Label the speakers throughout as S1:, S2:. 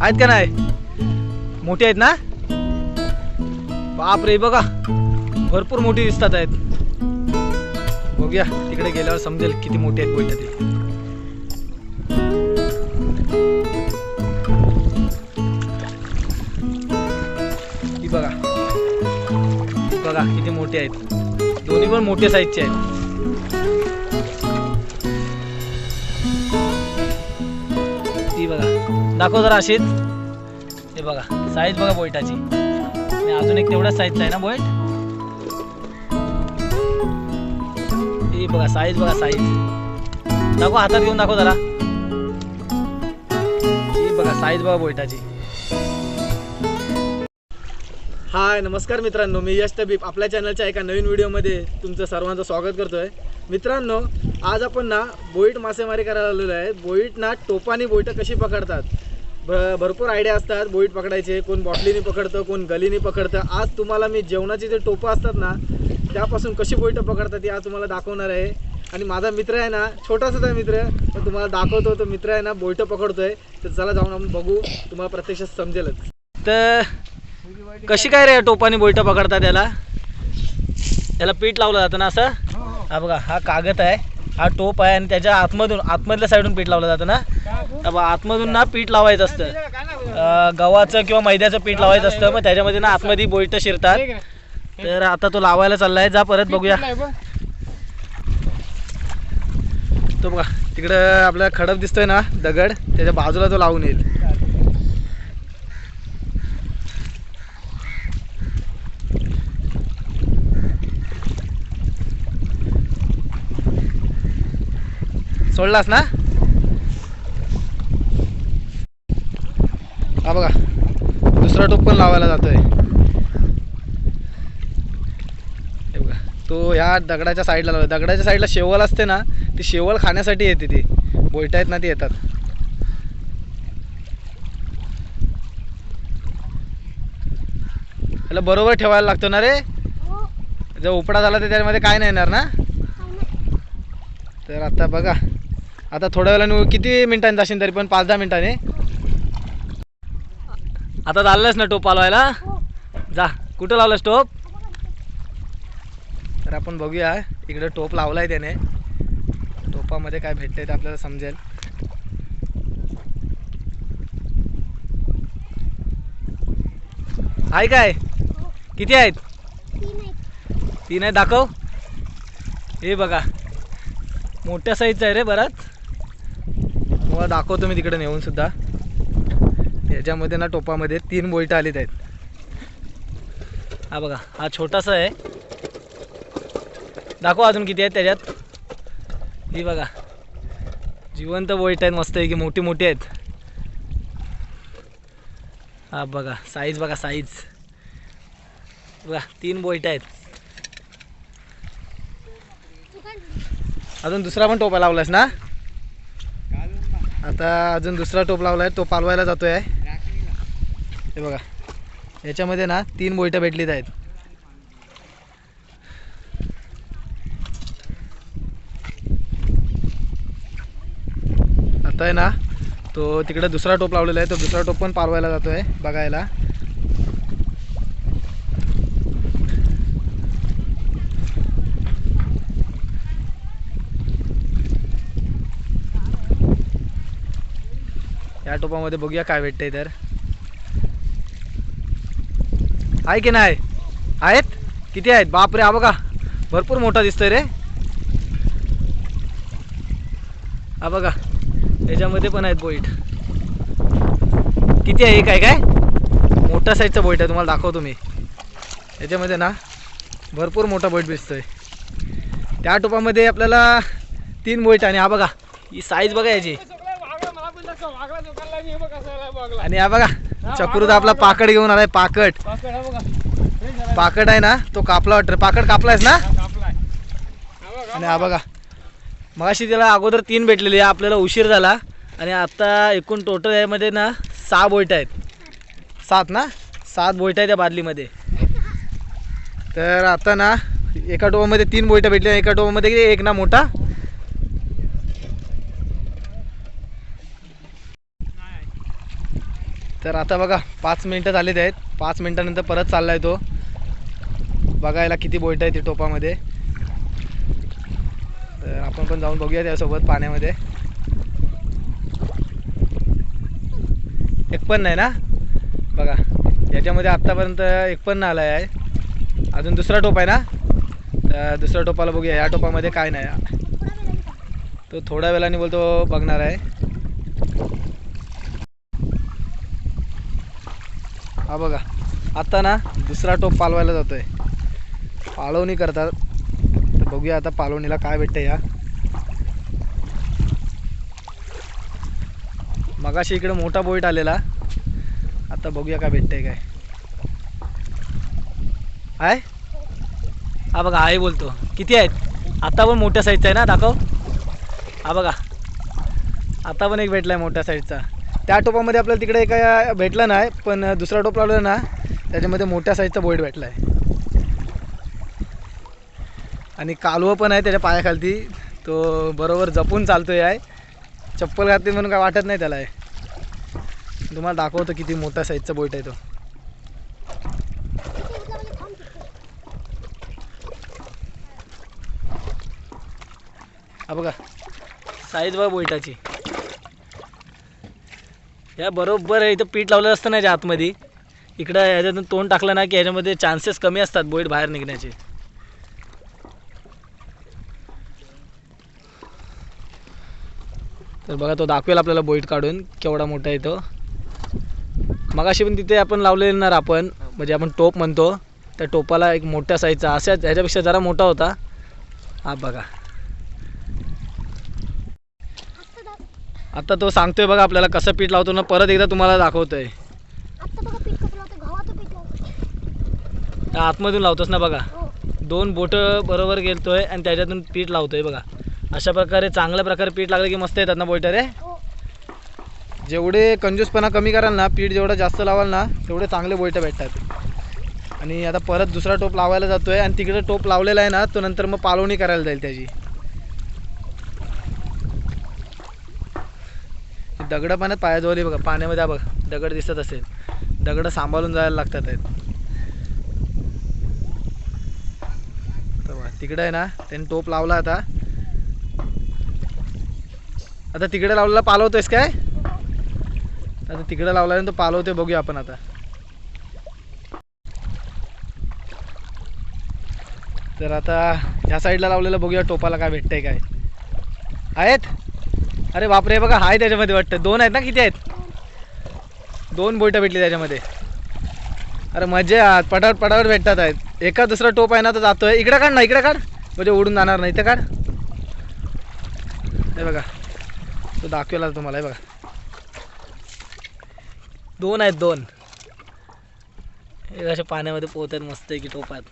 S1: आहेत का नाही? मोठे आहेत ना? बाप रे बघा. भरपूर मोठी दिसतात आहेत. बघूया तिकडे गेल्यावर समजेल किती मोठी आहेत बोलतात ते. बघा. बघा किती मोठे आहेत. दोन्ही पण मोठ्या साईजचे आहेत. दाखव जरा अशीच. हे बघा साईज बघा बोईटाची. अजून एक तेवढाच साईजचा आहे ना बोईट? ही बघा साईज बघा साईज. दाखव हातात घेऊन दाखव जरा. ही बघा साईज बघा बोईटाची. हाय नमस्कार मित्रांनो. मी यश तबीब आपल्या चॅनलच्या एका नवीन व्हिडिओमध्ये तुमचं सर्वांचं स्वागत करतोय. मित्रांनो आज आपण ना बोईट मासेमारी करायला आलेलो आहे. बोईट ना टोपानी बोईटं कशी पकडतात? भरपूर आयडिया असतात. बोईट पकडायचे कोण बॉटलीने पकडतं कोण गलीने पकडतं. आज तुम्हाला मी जेवणाचे जे टोपं असतात ना त्यापासून कशी बोईटं पकडतात ती आज तुम्हाला दाखवणार आहे. आणि माझा मित्र आहे ना छोटासाच मित्र पण तुम्हाला दाखवतो तो मित्र आहे ना बोईटं पकडतोय. तर चला जाऊन आपण बघू तुम्हाला प्रत्यक्षात समजेलच. तर कशी काय रे टोपाने बोईटं पकडतात त्याला त्याला पीठ लावलं जातं ना असं? हा बघा हा कागद आहे. हा टोप आहे आणि त्याच्या आतमधून आतमधल्या साईडून पीठ लावलं जातं ना? तर आतमधून ना पीठ लावायचं असतं. गव्हाचं किंवा मैद्याचं पीठ लावायचं असतं मग त्याच्यामध्ये ना आतमध्ये बोईट शिरतात. तर आता तो लावायला चाललाय जा परत बघूया. तो बघा तिकडं आपल्याला खडप दिसतोय ना दगड त्याच्या बाजूला तो लावून येईल. सोडलास ना? हा बघा दुसरा टोप पण लावायला जातोय. हे बघा तो ह्या दगडाच्या साईडला लावला दगडाच्या साईडला शेवल असते ना ती शेवल खाण्यासाठी येते ती. बोयटा आहेत ना ती येतात. त्याला बरोबर ठेवायला लागतो ना रे? जर उपडा झाला तर त्यामध्ये काय नाही येणार ना? तर आता बघा. आता थोड्या वेळाने किती मिनिटांनी जाशील तरी पण? पाच दहा मिनिटांनी. आता चाललंयस ना टोप लावायला जा. कुठं लावलंस टोप? तर आपण बघूया. इकडे टोप लावलाय त्याने. टोपामध्ये काय भेटतंय ते आपल्याला समजेल. आहे काय? किती आहेत? तीन आहेत. दाखव. हे बघा. मोठ्या साईजचा आहे रे बराच. तुम्हाला दाखवतो मी तिकडे नेऊन सुद्धा. याच्यामध्ये ना टोपामध्ये तीन बोईटं आलेत आहेत. हा बघा हा छोटासा आहे. दाखव अजून किती आहेत त्याच्यात. ही बघा जिवंत बोईट आहेत मस्त आहे की मोठी मोठी आहेत. हा बघा साईज बघा साईज बघा तीन बोईट आहेत. अजून दुसरा पण टोपा लावलास ना? आता अजून दुसरा टोप लावलाय तो पालवायला जातोय. हे बघा. याच्यामध्ये ना तीन बोयटं भेटलीत आहेत. आता आहे ना तो तिकडे दुसरा टोप लावलेला आहे तो दुसरा टोप पण पालवायला जातोय बघायला. या टोपामध्ये बघूया काय भेटतंय तर. आहे की नाही? आहेत? किती आहेत? बापरे हा बघा. भरपूर मोठा दिसतोय रे. हा बघा. याच्यामध्ये पण आहेत बोईट. किती आहे? एक आहे काय? मोठ्या साईजचा बोईट आहे तुम्हाला दाखवतो मी. याच्यामध्ये ना भरपूर मोठा बोईट दिसतोय. त्या टोपामध्ये आपल्याला तीन बोईट आणि हा बघा ही साईज बघा याची. आणि हा बघा चक्रूत आपला पाकड घेऊन आलाय पाकट पाकट आहे ना तो कापला वाटतं पाकट कापलायस ना? आणि हा बघा. मगाशी त्याला अगोदर तीन भेटलेले आपल्याला उशीर झाला. आणि आता एकूण टोटल यामध्ये ना सहा बोईट आहेत. सात ना? सात बोईट आहेत त्या बादलीमध्ये. तर आता ना एका टोपामध्ये तीन बोईटं भेटली एका टोपामध्ये एक ना मोठा तर आता बघा पाच मिनटं झालेत आहेत. पाच मिनटानंतर परत चाललाय तो. बघायला किती बोईट आहे ती टोपामध्ये. तर आपण पण जाऊन बघूया त्यासोबत पाण्यामध्ये. एक पण नाही ना? बघा याच्यामध्ये आत्तापर्यंत एक पण नाही आला आहे. अजून दुसरा टोप आहे ना? तर दुसऱ्या टोपाला बघूया या टोपामध्ये काय नाही. तो थोड्या वेळाने बोलतो बघणार आहे. हा बघा. आता ना दुसरा टोप पालवायला जातोय. पाळवणी करतात. तर बघूया आता पालवणीला काय भेटतं या. मगाशी इकडे मोठा बोईट आलेला. आता बघूया काय भेटतंय काय. आहे हा बघा आहे बोलतो. किती आहेत? आता पण मोठ्या साईजचा आहे ना दाखव. हा बघा. आता पण एक भेटला आहे मोठ्या साईजचा त्या टोपामध्ये आपल्याला तिकडे काय भेटलं नाही पण दुसरा टोप लावला ना त्याच्यामध्ये मोठ्या साईजचा बोईट भेटला आहे आणि कालवं पण आहे त्याच्या पायाखालती तो बरोबर जपून चालतोय आहे. चप्पल घातली म्हणून काय वाटत नाही त्याला आहे. तुम्हाला दाखवतो किती मोठ्या साईजचा बोईट आहे तो. हा बघा साईज बघा बोईटाची या बरोबर आहे इथं पीठ लावलेलं असतं ना याच्या आतमध्ये. इकडं याच्यातून तोंड टाकलं ना की याच्यामध्ये चान्सेस कमी असतात बोईट बाहेर निघण्याचे. तर बघा तो दाखवेल आपल्याला बोईट काढून केवढा मोठा आहे तो. मगाशी पण तिथे आपण लावलेलं ना आपण म्हणजे आपण टोप म्हणतो त्या टोपाला एक मोठ्या साईजचा अशा ह्याच्यापेक्षा जरा मोठा होता. हा बघा. आता तो सांगतोय बघा आपल्याला कसं पीठ लावतो ना परत एकदा तुम्हाला दाखवतोय. आतमधून लावतोस ना बघा.
S2: हो.
S1: दोन बोटं बरोबर गेलतोय आणि त्याच्यातून पीठ लावतोय बघा. अशा प्रकारे चांगल्या प्रकारे पीठ लागलं की मस्त येतात ना बोयटर रे?
S2: हो.
S1: जेवढे कंजूसपणा कमी कराल ना पीठ जेवढं जास्त लावाल ना तेवढे चांगले बोयटं भेटतात. आणि आता परत दुसरा टोप लावायला जातोय आणि तिकडे टोप लावलेला आहे ना तो नंतर मग पालवणी करायला जाईल त्याची. दगडं पाण्यात पायाजवळ बघा पाण्यामध्ये बघ बघा. दगड दिसत असेल. दगडं सांभाळून जायला लागतात आहेत. तर तिकडे आहे ना त्यांनी टोप लावला आता. आता तिकडे लावलेला पालवतोयस काय? आता तिकडे लावला तो पालवतोय बघूया आपण आता. तर आता ह्या साईडला लावलेलं बघूया टोपाला काय भेटतंय काय. आहेत? अरे बापरे बघा आहे त्याच्यामध्ये वाटतं. दोन आहेत ना किती आहेत? दोन बोईटं भेटली त्याच्यामध्ये. अरे मजा पटावर पटावर भेटतात आहेत. एका दुसरा टोप आहे ना तर जातोय. इकडे काढ ना इकडे काढ. म्हणजे उडून जाणार नाही तर काढ. हे बघा तो दाखवेला तुम्हाला हे बघा. दोन आहेत दोन. हे अशा पाण्यामध्ये पोहत आहेत मस्त आहे की टोपात.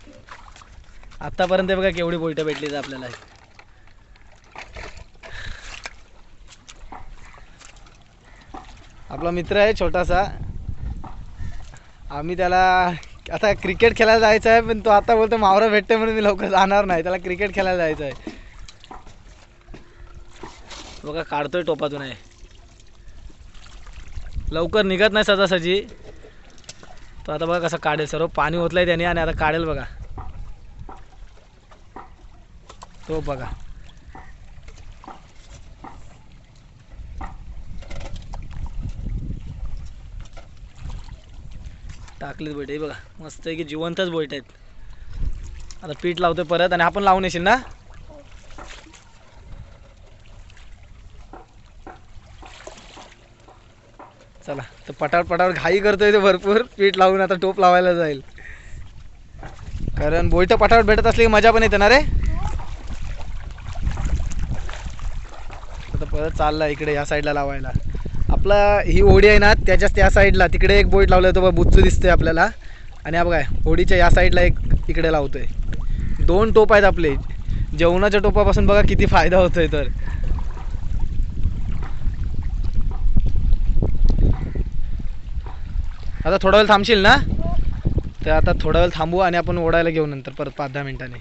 S1: आत्तापर्यंत बघा केवढी बोलटं भेटली आपल्याला. आपला मित्र आहे छोटासा. आम्ही त्याला आता क्रिकेट खेळायला जायचं आहे पण तो आता बोलतो मावरा भेटते म्हणून मी लवकर जाणार नाही. त्याला क्रिकेट खेळायला जायचं आहे. बघा काढतोय टोपातून आहे. लवकर निघत नाही सजासजी. तो आता बघा कसं काढेल सर्व पाणी ओतलंय त्याने आणि आता काढेल बघा. तो बघा. टाकलेत बोट हे बघा मस्त आहे की जिवंतच बोईट आहेत. आता पीठ लावतोय परत आणि आपण लावून येशील ना? चला तर पटावर पटावर घाई करतोय ते भरपूर. पीठ लावून आता टोप लावायला जाईल. कारण बोईट पटावर भेटत असली की मजा पण येते ना रे? आता परत चालला इकडे या साईडला लावायला. आपला ही होडी आहे ना त्याच्याच त्या साईडला तिकडे एक बोईट लावलं तो बघ बुच्चू दिसतोय आपल्याला. आणि हा बघा होडीच्या या साईडला एक इकडे लावतोय. दोन टोप आहेत आपले. जेवणाच्या टोपापासून बघा किती फायदा होतोय तर. आता थोडा वेळ थांबशील ना? तर आता थोडा वेळ थांबू आणि आपण ओढायला घेऊ नंतर परत पाच दहा मिनिटांनी.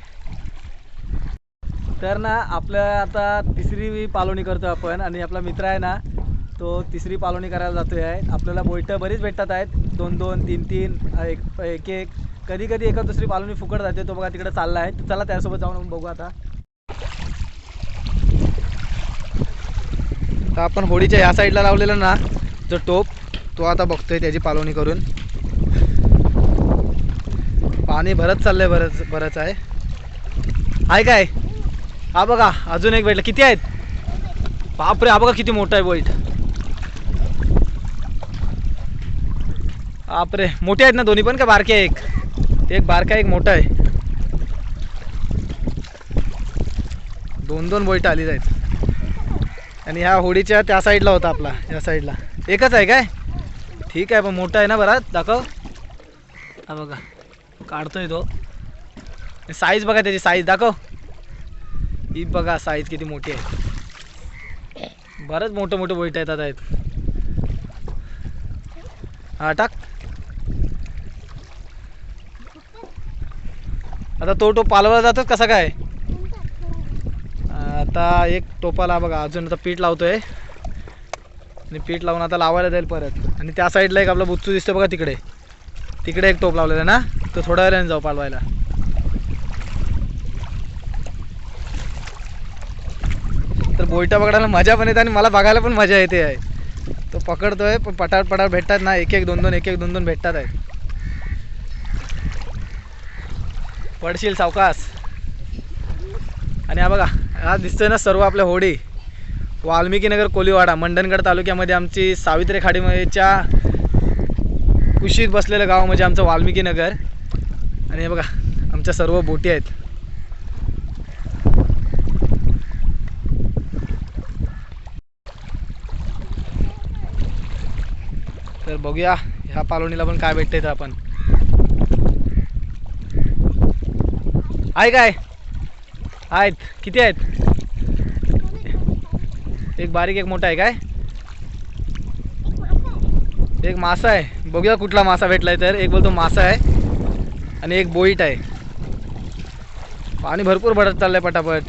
S1: तर ना आपल्या आता तिसरी पालवणी करतो आपण आणि आपला मित्र आहे ना तो तिसरी पालवणी करायला जातो आहे. आपल्याला बोईटं बरीच भेटतात आहेत. दोन दोन तीन तीन एक एक एक. कधी कधी एका दुसरी पालवणी फुकट जाते. तो बघा तिकडे चालला आहे. चला त्यासोबत जाऊन बघू आता. तर आपण होडीच्या या साईडला लावलेला ना जो टोप तो आता बघतोय त्याची पालवणी करून. पाणी भरत चाललंय बरंच बरंच आहे. आहे काय? हा बघा अजून एक भेटलं. किती आहेत? बापरे हा बघा किती मोठा आहे बोईट. आपरे मोठे आहेत ना दोन्ही पण का बारके आहे एक? एक बारका एक मोठा आहे. दोन दोन बोईट आली आहेत. आणि ह्या होडीच्या त्या साईडला होता आपला या साईडला. एकच आहे काय? ठीक आहे पण मोठा आहे ना बरा? दाखव. हा बघा काढतोय तो. साईज बघा त्याची साईज दाखव. ही बघा साईज किती मोठी आहे. बरंच मोठं मोठं बोईट येतात आहेत. हा टाक. आता तो टोप पालवला जातोच कसा काय? आता एक टोपाला बघा अजून आता पीठ लावतोय. आणि पीठ लावून आता लावायला जाईल परत. आणि त्या साईडला एक आपला बुच्चू दिसतो बघा तिकडे. तिकडे एक टोप लावलेला ना? तो थोड्या वेळाने जाऊ पालवायला. तर बोईटा पकडायला मजा पण येते आणि मला बघायला पण मजा येते आहे. तो पकडतोय पण पटाट पटाट भेटतात ना? एक एक दोन दोन एक एक दोन दोन भेटतात आहे. पडशील सावकास आणि हा बघा हा दिसतोय ना सर्व आपल्या होडी. वाल्मिकीनगर कोलीवाडा मंडणगड तालुक्यामध्ये आमची सावित्री खाडीमध्येच्या कुशीत बसलेलं गाव म्हणजे आमचं वाल्मिकीनगर आणि हे बघा आमच्या सर्व बोटी आहेत. तर बघूया ह्या पालोणीला पण काय भेटते तर आपण. आहे काय? आहेत किती आहेत? एक बारीक एक मोठा आहे काय? एक मासा आहे. बघूया कुठला मासा भेटलाय तर. एक बोलतो मासा आहे आणि एक बोईट आहे. पाणी भरपूर भरत चाललंय पटापट.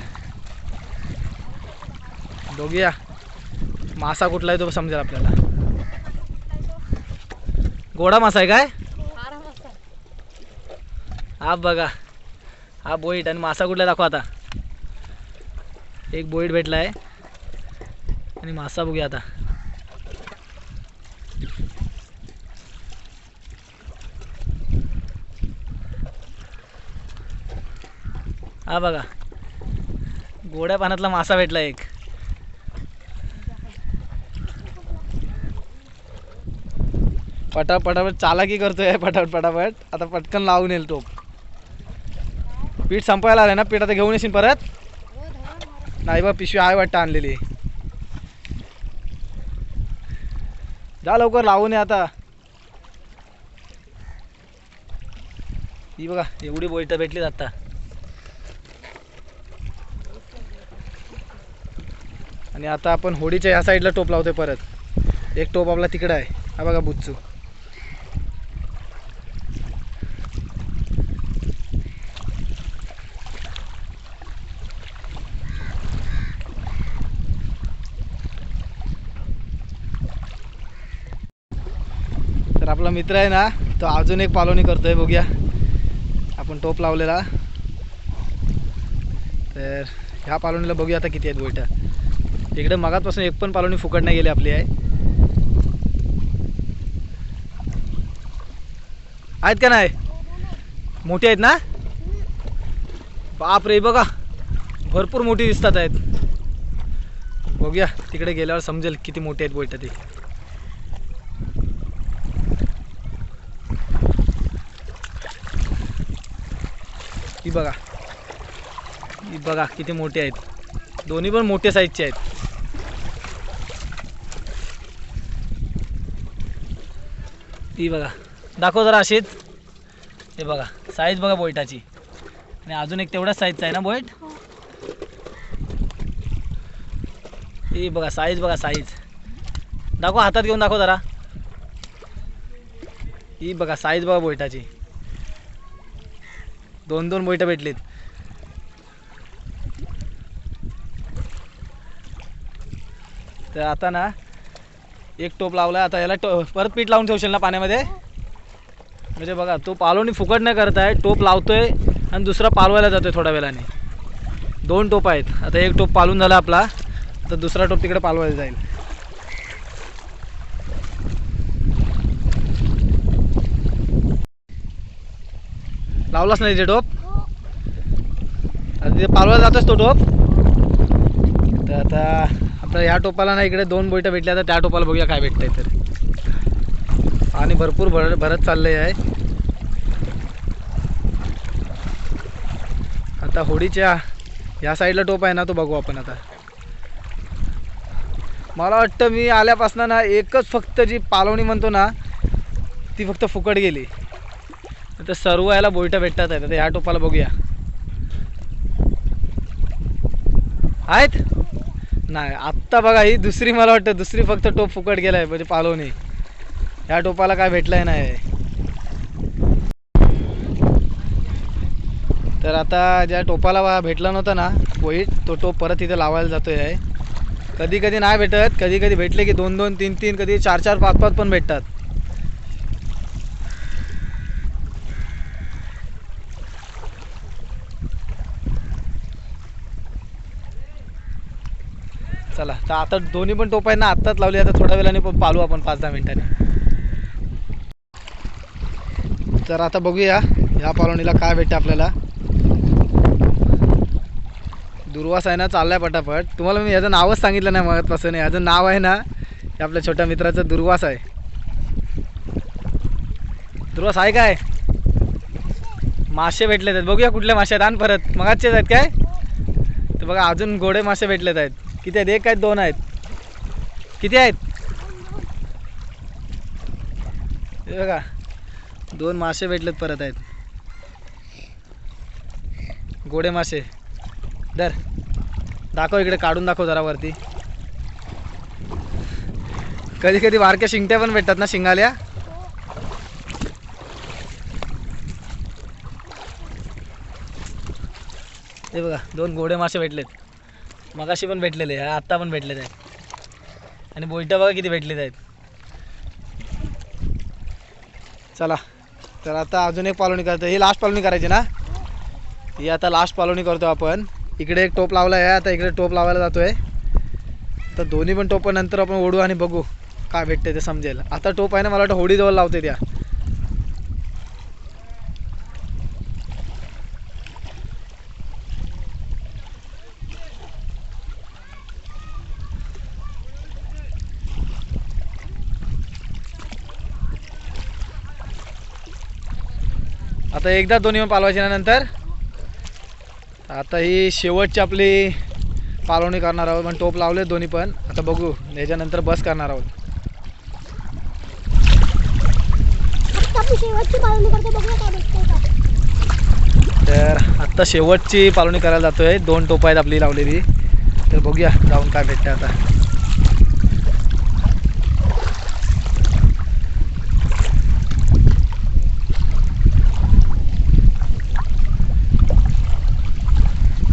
S1: बघूया. मासा कुठला आहे तो समजेल आपल्याला. गोडा मासा आहे काय? हा बघा. हा बोईट आणि मासा कुठला दाखवा आता. एक बोईट भेटला आहे आणि मासा बघूया आता. हा बघा. गोड्या पाण्यातला मासा भेटला एक. पटापट पटापट. चालाकी करतोय. पटापट पटापट. आता पटकन लावून येईल टोप. पीठ संपायला आलं ना पीठ आता घेऊन येशील परत? नाही बा पिशवी आहे वाटतं आणलेली. जा लवकर लावून ये आता. ही बघा एवढी बोईट भेटली आता. आणि आता आपण होडीच्या ह्या साईडला टोप लावतोय परत. एक टोप आपला तिकडं आहे. हा बघा बुच्चू तर आपला मित्र आहे ना तो अजून एक पालवणी करतोय बघूया. आपण टोप लावलेला. तर ह्या पालवणीला बघूया आता किती आहेत बोईटा इकडे मगातपासून एक पण पालवणी फुकट नाही गेली आपली आहे. आहेत का नाही? मोठी आहेत ना? बाप रे बघा. भरपूर मोठी दिसतात आहेत. बघूया तिकडे गेल्यावर समजेल किती मोठी आहेत बोईटा ती. ही बघा. ही बघा किती मोठे आहेत. दोन्ही पण मोठ्या साईजचे आहेत. ती बघा. दाखव जरा अशीच. हे बघा साईज बघा बोईटाची. आणि अजून एक तेवढ्याच साईजचा आहे ना बोईट? ही. बघा साईज बघा साईज दाखव हातात घेऊन दाखव जरा. ही बघा साईज बघा बोईटाची. दोन दोन बोईटं भेटलीत. तर आता ना एक टोप लावला आता याला टो परत पीठ लावून ठेवशील ना पाण्यामध्ये? म्हणजे बघा तो पालवणी फुकट नाही करत आहे टोप लावतोय आणि दुसरा पालवायला जातोय थोड्या वेळाने. दोन टोप आहेत. आता एक टोप पालून झाला आपला आता दुसरा टोप तिकडे पालवायला जाईल. लावलाच नाही ते टोप. आता तिथे पालवा जातोच तो टोप. तर आता आपल्या ह्या टोपाला ना इकडे दोन बोईटं भेटल्या तर त्या टोपाला बघूया काय भेटतंय तर. पाणी भरपूर भर भरत चाललंय आहे. आता होडीच्या या साईडला टोप आहे ना तो बघू आपण आता. मला वाटतं मी आल्यापासून ना एकच फक्त जी पालवणी म्हणतो ना ती फक्त फुकट गेली. तर सर्व याला बोलटं भेटतात आहेत ह्या टोपाला बघूया. आहेत? नाही आत्ता बघा ही दुसरी मला वाटतं दुसरी फक्त टोप फुकट गेलाय म्हणजे पालवणी ह्या टोपाला काय भेटलाय नाही. तर आता ज्या टोपाला भेटला नव्हता ना पोईट तो टोप परत इथे लावायला जातोय आहे. कधी कधी नाही भेटत कधी कधी भेटले की दोन दोन तीन तीन कधी चार चार पाच पाच पण भेटतात. चला तर आता दोन्ही पण टोप आहे ना आत्ताच लावली आता थोड्या वेळाने पण पालू आपण पाच दहा मिनिटांनी. तर आता बघूया ह्या पालवणीला काय भेटते आपल्याला. दुर्वास आहे ना चाललाय पटापट. तुम्हाला मी याचं नावच सांगितलं नाही मगतपासून याचं नाव आहे ना हे आपल्या छोट्या मित्राचं दुर्वास आहे. दुर्वास आहे काय? मासे भेटलेत. आहेत बघूया कुठल्या मासे आहेत. आण परत. मगाचेच आहेत काय? तर बघा अजून गोडे मासे भेटलेत आहेत. किती आहेत? एक आहेत दोन आहेत. किती आहेत? हे बघा दोन मासे भेटलेत परत आहेत. गोडे मासे. दर दाखव इकडे काढून दाखव जरा वरती. कधी कधी बारक्या शिंगट्या पण भेटतात ना शिंगाल्या? हे बघा दोन गोडे मासे भेटलेत. मगाशी पण भेटलेले आहे आत्ता पण भेटलेत आहेत. आणि बोईटा बघा किती भेटलेत आहेत. चला तर आता अजून एक पालवणी करतो. ही लास्ट पालवणी करायची ना? ही आता लास्ट पालवणी करतो आपण. इकडे एक टोप लावला आहे आता इकडे टोप लावायला जातोय. तर दोन्ही पण टोप नंतर आपण ओढू आणि बघू काय भेटते ते समजेल. आता टोप आहे ना मला वाटतं होडीजवळ लावते त्या. आता एकदा दोन्ही पण पालवायच्या नंतर? आता ही शेवटची आपली पालवणी करणार आहोत पण टोप लावले दोन्ही पण. आता बघू याच्यानंतर बस करणार आहोत. तर आत्ता शेवटची पालवणी करायला जातोय. दोन टोप आहेत आपली लावलेली. तर बघूया जाऊन काय भेटतं आता.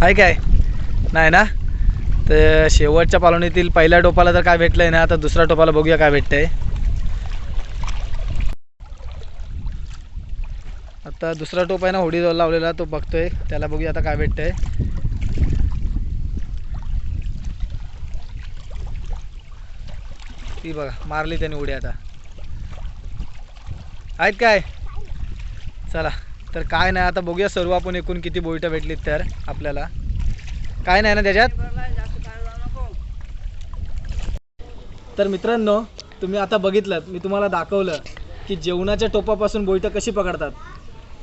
S1: आहे काय? नाही ना? तर शेवटच्या पालवणीतील पहिल्या टोपाला तर काय भेटलंय ना? आता दुसऱ्या टोपाला बघूया काय भेटतंय. आता दुसरा टोप आहे ना होडी लावलेला तो बघतोय. त्याला बघूया आता काय भेटतंय. ती बघा मारली त्याने उडी आता. आहेत काय? चला. तर काय नाही आता बघूया सर्व आपण एकूण किती बोईटं भेटलीत तर आपल्याला. काय नाही ना त्याच्यात? तर मित्रांनो तुम्ही आता बघितलं मी तुम्हाला दाखवलं की जेवणाच्या टोपापासून बोईटं कशी पकडतात.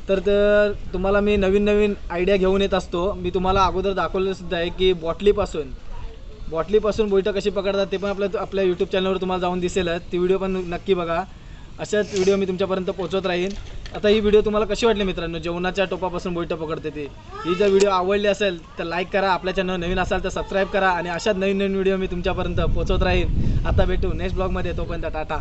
S1: तर तर तुम्हाला मी नवीन नवीन आयडिया घेऊन येत असतो. मी तुम्हाला अगोदर दाखवलं सुद्धा आहे की बॉटलीपासून बॉटलीपासून बोईटं कशी पकडतात ते पण आपल्या आपल्या यूट्यूब चॅनलवर तुम्हाला जाऊन दिसेलच. ती व्हिडिओ पण नक्की बघा. अशाच व्हिडिओ मी तुमच्यापर्यंत पोहोचवत राहीन. आता ही व्हिडिओ तुम्हाला कशी वाटली मित्रांनो? जेवणाच्या टोपापासून बोईटं पकडते ती. ही जर व्हिडिओ आवडली असेल तर लाईक करा. आपल्या चॅनल नवीन असाल तर सबस्क्राईब करा. आणि अशाच नवीन नवीन व्हिडिओ मी तुमच्यापर्यंत पोहोचवत राहीन. आता भेटू नेक्स्ट ब्लॉगमध्ये तोपर्यंत टाटा.